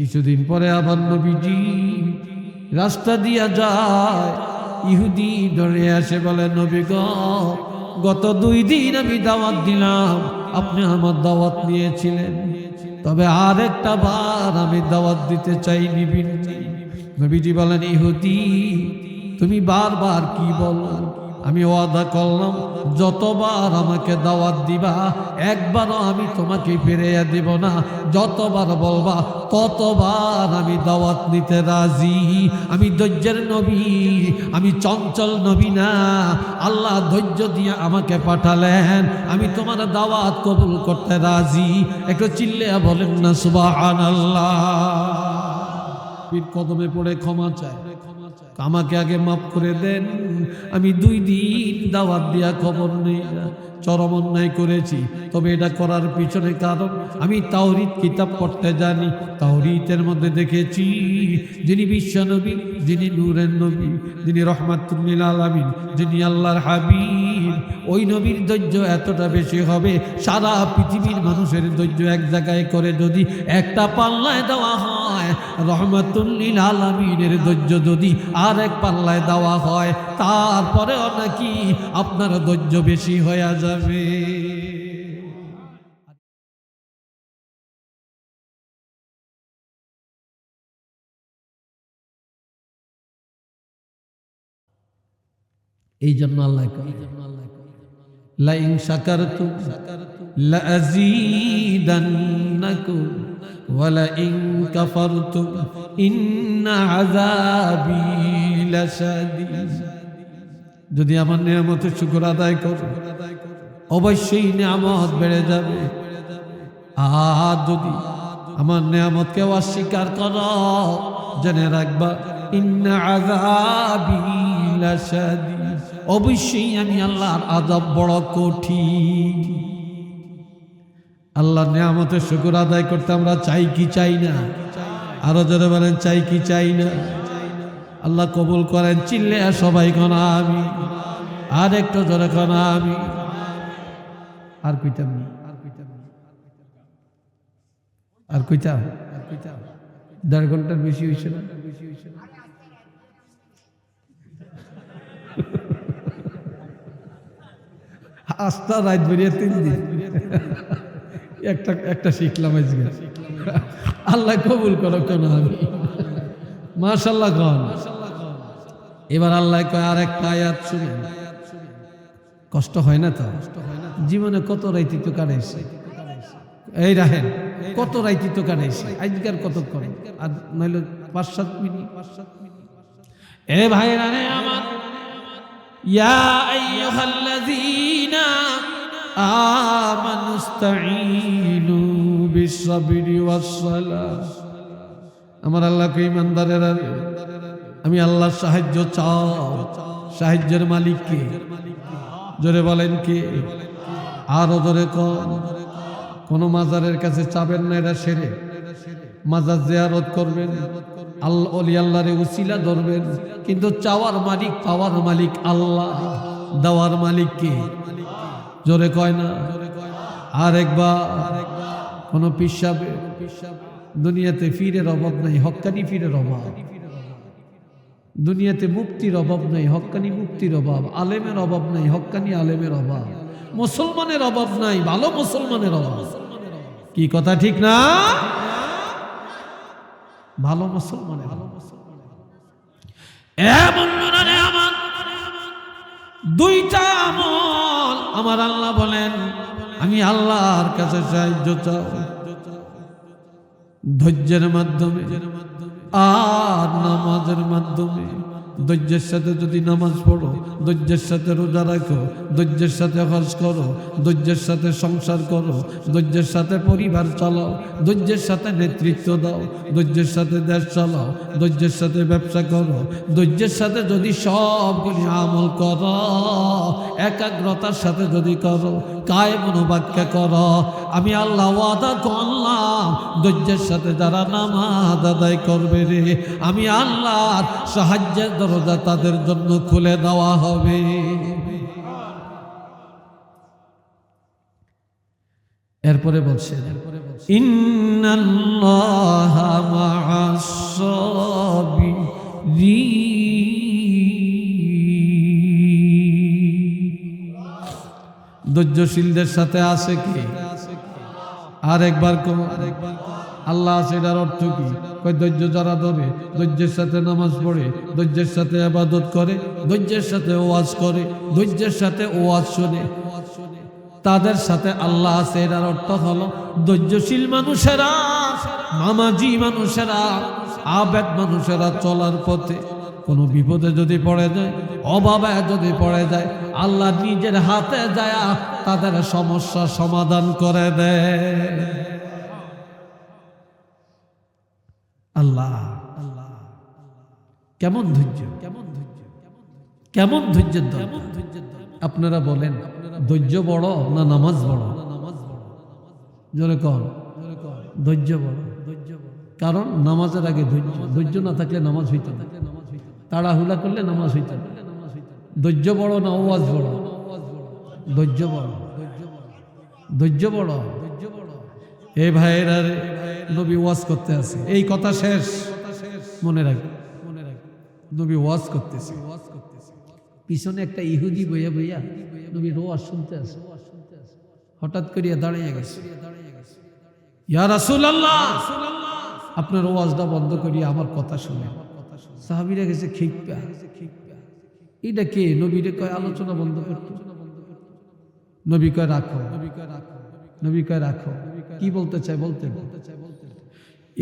কিছুদিন পরে আবার নবীজি রাস্তা দিয়া যায়। ইহুদি ধরে আসে বলে, নবী গ, গত দুই দিন আমি দাওয়াত দিলাম। আপনি আমার দাওয়াত নিয়েছিলেন। তবে আর একটা বার আমি দাওয়াত দিতে চাই নিবিন নবীজি বলেন, ইহুদি, তুমি বারবার কি বলো? আমি ওয়াদা করলাম, যতবার আমাকে দাওয়াত দিবা, একবারও আমি তোমাকে ফিরিয়ে দিব না। যতবার বলবা, ততবার আমি দাওয়াত নিতে রাজি। আমি ধৈর্যের নবী, আমি চঞ্চল নবী না। আল্লাহ ধৈর্য দিয়ে আমাকে পাঠালেন, আমি তোমার দাওয়াত কবুল করতে রাজি। একটু চিল্লে বলেন না সুবাহ আল্লাহ কদমে পড়ে ক্ষমা চায়। আমাকে আগে মাফ করে দেন। আমি দুই দিন দাওয়াত দিয়া খবর নেই। চরম অন্যায় করেছি। তবে এটা করার পিছনে কারণ আমি তাওরিত কিতাব পড়তে জানি। তাওরিতের মধ্যে দেখেছি যিনি বিশ্বনবী যিনি নূরের নবী, যিনি রহমাতুল্লিল আলমিন, যিনি আল্লাহর হাবিব। ওই নবীর ধৈর্য এতটা বেশি হবে, সারা পৃথিবীর মানুষের ধৈর্য এক জায়গায় করে যদি একটা পাল্লায় দেওয়া হয়, রহমাতুল্লিল আলমিনের ধৈর্য যদি আর এক পাল্লায় দেওয়া হয়, তারপরেও নাকি আপনার ধৈর্য বেশি হয়ে যাবে। এই জন্য আল্লাহ ইন্না আযাবি লাশাদীদ। যদি আমার নিয়ামতের শুকর আদায় করো। অবশ্যই নিয়ামত বেড়ে যাবে। আর যদি আমার নিয়ামতকে অস্বীকার করো, জেনে রাখবা অবশ্যই আমি আল্লাহর আযাব বড় কঠিন। আল্লাহ নিয়ামতের শুকর আদায় করতে আমরা চাই কি চাই না? আরও জোরে বলেন, চাই কি চাই না? আল্লাহ কবুল করেন চিল্লে সবাই কনা আমি আর একটু জোরে কনা আমি আর কইতাম না। আর কইতাম? আর কইতাম দেড় ঘণ্টার বেশি হয়েছে না? বেশি হয়েছে না আস্তা রাত বেরিয়ে তিন দিন। একটা একটা শিখলাম আজকে। আল্লাহ কবুল করো কেন আমি? মাশাল্লাহ কন। এবার আল্লাহ কয় আর একটা আয়াত শুনে। কষ্ট হয় না তো? জীবনে কত রাইতি তো কাটাইছে এই রাহেন, কত রাইতি তো কাটাইছে আজকার কত করে আর নইলে পাঁচ সাত মিনিট। পাঁচ সাত মিনিট এ ভাই রানে আমার। ইয়া আইয়ুহাল্লাযীনা আমানু ইস্তাঈনু বিসসাবরি ওয়াসসালাহ আমার আল্লাহকে ইমানদারেরা আমি আল্লাহর সাহায্য চাও। সাহায্যের মালিককে। জোরে বলেন কে? আরও জোরে কন। মাজারের কাছে চাবেন না এটা সেরে। মাজার জিয়ারত করবেন। আল্লাহ অলি আল্লাহরে উসিলা ধরবেন। কিন্তু চাওয়ার মালিক, পাওয়ার মালিক আল্লাহ। দেওয়ার মালিক কে? জোরে কয় না? আর একবার কোন পিসাবে। দুনিয়াতে ফিরের অভাব নাই হক্কানি ফিরের অভাব। দুনিয়াতে মুক্তির অভাব নাই হক্কানি মুক্তির অভাব, আলেমের অভাব নাই হক্কানি আলেমের অভাব, মুসলমানের অভাব নাই, ভালো মুসলমানের অভাব। কি কথা ঠিক না? ভালো মুসলমানের ভালো আমার, দুইটা আমল আমার আল্লাহ বলেন, আমি আল্লাহর কাছে সাহায্য চাও ধৈর্যের মাধ্যমে। আর নামাজের মাধ্যমে ধৈর্যের সাথে যদি নামাজ পড়ো, ধৈর্যের সাথে রোজা রাখো, ধৈর্যের সাথে হজ করো, ধৈর্যের সাথে সংসার করো, ধৈর্যের সাথে পরিবার চালাও, ধৈর্যের সাথে নেতৃত্ব দাও, ধৈর্যের সাথে দেশ চালাও, ধৈর্যের সাথে ব্যবসা করো, ধৈর্যের সাথে যদি সবগুলি আমল করো, একাগ্রতার সাথে যদি করো কায়েম অনুবাক্যা কর। আমি আল্লাহ ওয়াদা করলাম, ধৈর্যের সাথে যারা নামাজ আদায় করবে রে, আমি আল্লাহর সাহায্যের দরজা তাদের জন্য খুলে দেওয়া হবে। এরপরে বলছেন ইন্নাল্লাহ মা'আস-সাবিরিন। ধৈর্যশীলদের সাথে আছে কি? আর একবার কম আল্লাহ আছে, এটার অর্থ কি? কয়, ধৈর্য যারা ধরে, ধৈর্যের সাথে নামাজ পড়ে, ধৈর্যের সাথে আবাদত করে, ধৈর্যের সাথে ওয়াজ করে, ধৈর্যের সাথে ওয়াজ শোনে। তাদের সাথে আল্লাহ আছে, এটার অর্থ হলো ধৈর্যশীল মানুষেরা নামাজি মানুষেরা, আবেদ মানুষেরা চলার পথে। কোনো বিপদে যদি পড়ে যায়, অভাবে যদি পড়ে যায়, আল্লাহ নিজের হাতে যায় তাদের সমস্যা সমাধান করে দেয় আল্লাহ আল্লাহ কেমন ধৈর্য? কেমন ধৈর্য কেমন ধৈর্যের কেমন ধৈর্যের আপনারা বলেন, ধৈর্য বড় না নামাজ বড়? নামাজ বড় জোরে কর ধৈর্য বড় ধৈর্য বড়। কারণ নামাজের আগে ধৈর্য। ধৈর্য না থাকলে নামাজ হইত না। তাড়াহুড়া করলে নামাজ হইত ধৈর্য বড় না ওয়াজ বড়? ধৈর্য বড়। ধৈর্য বড়? এ ভাইয়েরা নবী ওয়াজ করতে আছে। এই কথা শেষ। মনে রাখ মনে নবী ওয়াজ করতেছে। ওয়াজ করতেছে পিছনে একটা ইহুদি বইয়া বইয়া নবী ওয়াজ শুনতে আছে। হঠাৎ করিয়া দাঁড়িয়ে গেছে। ইয়া রাসূলুল্লাহ! আপনার ওয়াজটা বন্ধ করিয়া আমার কথা শুনে সাহাবীরা গেছে খিপ্পা এটা কে? নবীরে কয় আলোচনা বন্ধ করতো। নবী রাখো নবী রাখো। নবী কয় রাখো। কি বলতে চাই বলতে? বলতে চাই বলতে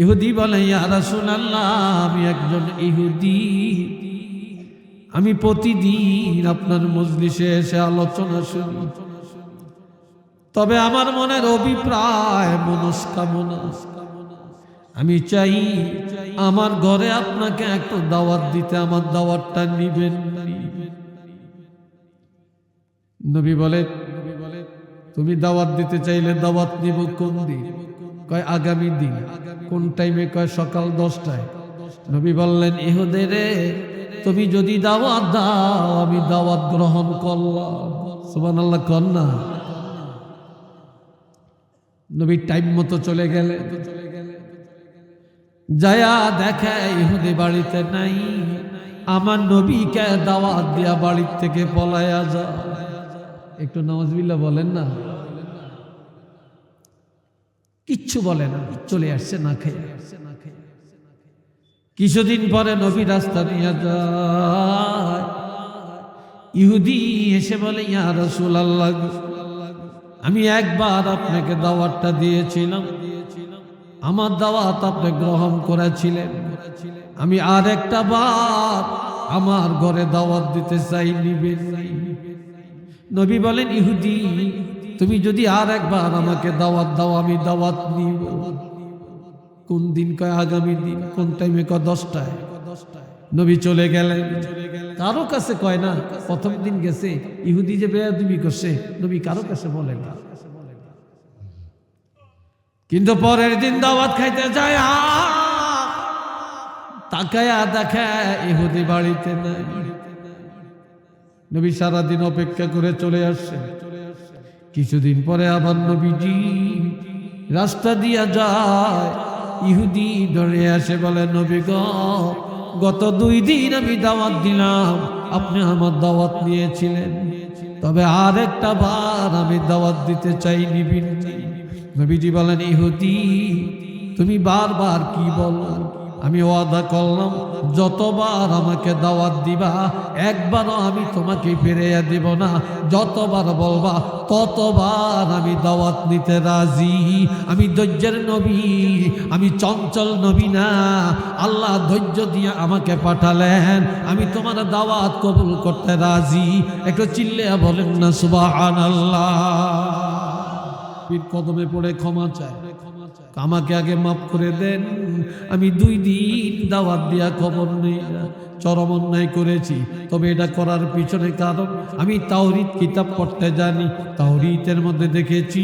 ইহুদি বলে রাসূলুল্লাহ, আমি একজন ইহুদি। আমি প্রতিদিন আপনার মজলিসে এসে আলোচনা শুনি। তবে আমার মনের অভিপ্রায় মনস্কামনা। আমি চাই আমার ঘরে আপনাকে একটু দাওয়াত দিতে, আমার দাওয়াতটা নিবেন। নবী বলে, তুমি দাওয়াত দিতে চাইলে দাওয়াত নিব কোন দিন? কয় আগামী দিন। কোন টাইমে? কয় সকাল দশটায়। নবী বললেন, ইহুদে রে, তুমি যদি দাওয়াত দাও, আমি দাওয়াত গ্রহণ করলাম। আল্লাহ কর না। নবী টাইম মতো চলে গেলে যায়া দেখে ইহুদি বাড়িতে নাই। আমার নবীকে দাওয়াত দিয়া বাড়ির থেকে পলায়া যা। একটু নওয়াজবিল্লা বলেন না। কিচ্ছু বলে না, চলে আসছে না খেয়ে। কিছুদিন পরে নবী রাস্তা নিয়ে যায়। ইহুদি এসে বলে, ইয়া রসুল আল্লাহ আমি একবার আপনাকে দাওয়াতটা দিয়েছিলাম। আমার দাওয়াত আপনি গ্রহণ করেছিলেন। আমি আর একটা বার আমার ঘরে দাওয়াত দিতে চাই, নিবেন নবী বলেন, ইহুদি, তুমি যদি আর একবার আমাকে দাওয়াত দাও, আমি দাওয়াত নিব। কোন দিন কয় আগামী দিন, কোন টাইমে কয় দশটায়? নবী চলে গেলেন। কারও কাছে কয় না, প্রথম দিন গেছে, ইহুদি যে বেয়াদুবি করছে, নবী কারও কাছে বলেন না। কিন্তু পরের দিন দাওয়াত খাইতে যায় তাকায়া দেখে ইহুদি বাড়িতে নাই। নবী সারাদিন অপেক্ষা করে চলে আসছে কিছুদিন পরে আবার নবীজি রাস্তা দিয়া যায়। ইহুদি ধরে আসে বলে, নবী গ, গত দুই দিন আমি দাওয়াত দিলাম। আপনি আমার দাওয়াত নিয়েছিলেন। তবে আর একটা বার আমি দাওয়াত দিতে চাই নিবিন নবীজি বলেন, ইহুদি, তুমি বারবার কি বলো? আমি ওয়াদা করলাম, যতবার আমাকে দাওয়াত দিবা, একবারও আমি তোমাকে ফিরিয়ে দিব না। যতবার বলবা, ততবার আমি দাওয়াত নিতে রাজি। আমি ধৈর্যের নবী, আমি চঞ্চল নবী না। আল্লাহ ধৈর্য দিয়ে আমাকে পাঠালেন। আমি তোমার দাওয়াত কবুল করতে রাজি। একটু চিল্লে বলেন না সুবাহ আল্লাহ পীর কদমে পড়ে ক্ষমা চায়। আমাকে আগে মাফ করে দেন। আমি দুই দিন দাওয়াত দিয়া খবর নেই, চরম অন্যায় করেছি। তবে এটা করার পিছনে কারণ, আমি তাওরিত কিতাব পড়তে জানি। তাওরিতের মধ্যে দেখেছি,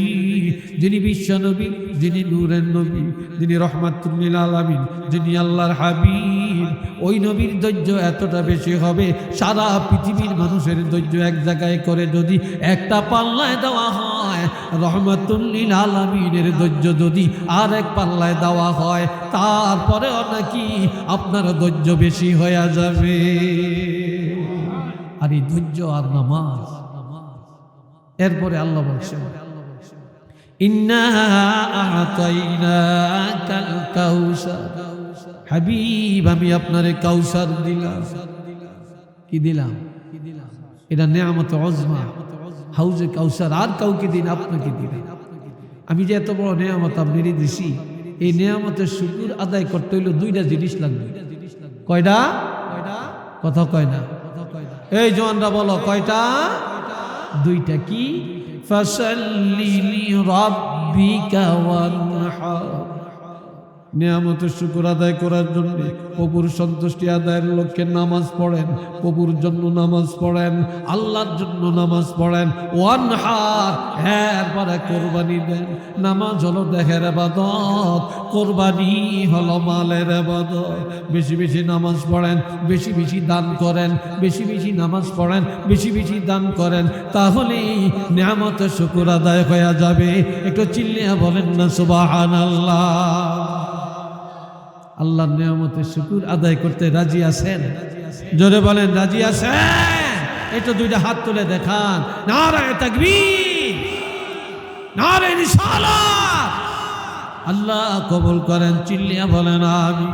যিনি বিশ্বনবী, যিনি নূরের নবী, যিনি রহমাতুল্লিল আলমিন, যিনি আল্লাহর হাবিব। ওই নবীর ধৈর্য এতটা বেশি হবে, সারা পৃথিবীর মানুষের ধৈর্য এক জায়গায় করে যদি একটা পাল্লায় দেওয়া হয় রহমাতুল্লিল আলমিনের ধৈর্য যদি আর এক পাল্লায় দেওয়া হয়, তারপরেও নাকি আপনার ধৈর্য বেশি হয়ে যাবে। আর এই ধৈর্য আর নামাজ, এরপরে আল্লাহ বলছেন, ইন্না আতাইনাকাল কাউসার হাবিব, আমি আপনারে কাউসার দিলাম। কি দিলাম? এটা নেয়ামত অজমা হাউজে কাউসার, আর কাউকে দিন, আপনাকে দিলাম আমি যে এত বড় নেয়ামত আপনারই দিছি, এই নেয়ামতের শুকুর আদায় করতে হইলে দুইটা জিনিস লাগবে। কয়টা? কথা কয় না। এই জওয়ানরা বলো, কয়টা? দুইটা কি? ওয়ানহার নিয়ামতের শুকুর আদায় করার জন্য প্রভুর সন্তুষ্টি আদায়ের লক্ষ্যে নামাজ পড়েন, প্রভুর জন্য নামাজ পড়েন, আল্লাহর জন্য নামাজ পড়েন। ওয়ান হাত এরপরে কোরবানি দেন। নামাজ হলো দেখের আবাদত, কোরবানি হলো মালের আবাদত। বেশি বেশি নামাজ পড়েন, বেশি বেশি দান করেন, বেশি বেশি নামাজ পড়েন, বেশি বেশি দান করেন, তাহলেই নিয়ামতের শুকুর আদায় হয়ে যাবে। একটু চিল্লিয়া বলেন না সুবাহান আল্লাহ আল্লাহর নিয়ামতের শুকুর আদায় করতে রাজি আছেন? জোরে বলেন, রাজি আছেন? এটা দুইটা হাত তুলে দেখান। নারায় তাকবীর আল্লাহ কবুল করেন, চিল্লিয়া বলেন আমি